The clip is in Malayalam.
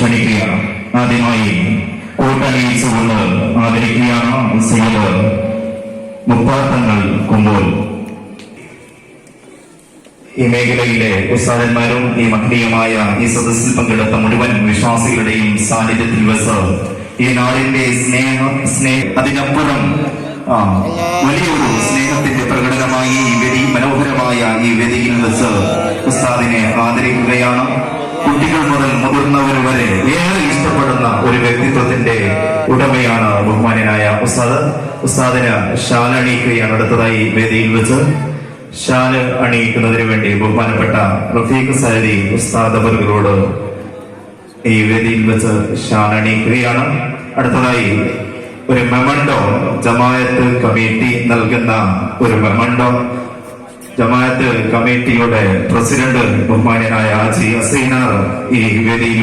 ക്ഷണിക്കുകയാണ് ആദ്യമായി കൂട്ടണിയിച്ചുകൊണ്ട് ആദരിക്കുകയാണ് സയ്യിദ് മുപ്പാത്തങ്ങൾ കുമ്പോൾ ഈ മേഖലയിലെ ഉസ്താദന്മാരും ഈ മഹനീയമായ ഈ സദസ്സിൽ പങ്കെടുത്ത മുഴുവൻ വിശ്വാസികളുടെയും സാന്നിധ്യത്തിൽ വെച്ച് ഈ നാടിന്റെ സ്നേഹ സ്നേഹ അതിനപ്പുറം വലിയൊരു സ്നേഹത്തിന്റെ പ്രകടനമായി ഈ വേദി മനോഹരമായ ഈ വേദിയിൽ വെച്ച് ഉസ്താദിനെ ആദരിക്കുകയാണ്. കുട്ടികൾ മുതൽ മുതിർന്നവർ വ്യക്തിത്വത്തിന്റെ ഉടമയാണ് ബഹുമാനനായ ഉസ്താദ്. ഉസ്താദിന് ഷാൽ അണിയിക്കുകയാണ് അടുത്തതായി വേദിയിൽ വെച്ച്. ഷാൽ അണിയിക്കുന്നതിന് വേണ്ടി ബഹുമാനപ്പെട്ട റഫീഖ് സാരി ഉസ്താദ് അവരോട് ഈ വേദിയിൽ വെച്ച് ഷാൽ അണിയിക്കുകയാണ്. അടുത്തതായി ഒരു മെമണ്ടോ ജമായത്ത് കമ്മിറ്റി നൽകുന്ന ഒരു മെമണ്ടോ ജമാഅത്ത് കമ്മിറ്റിയുടെ പ്രസിഡന്റ് ബഹുമാനനായ ഹാജി അസൈനാർ ഈ വേദിയിൽ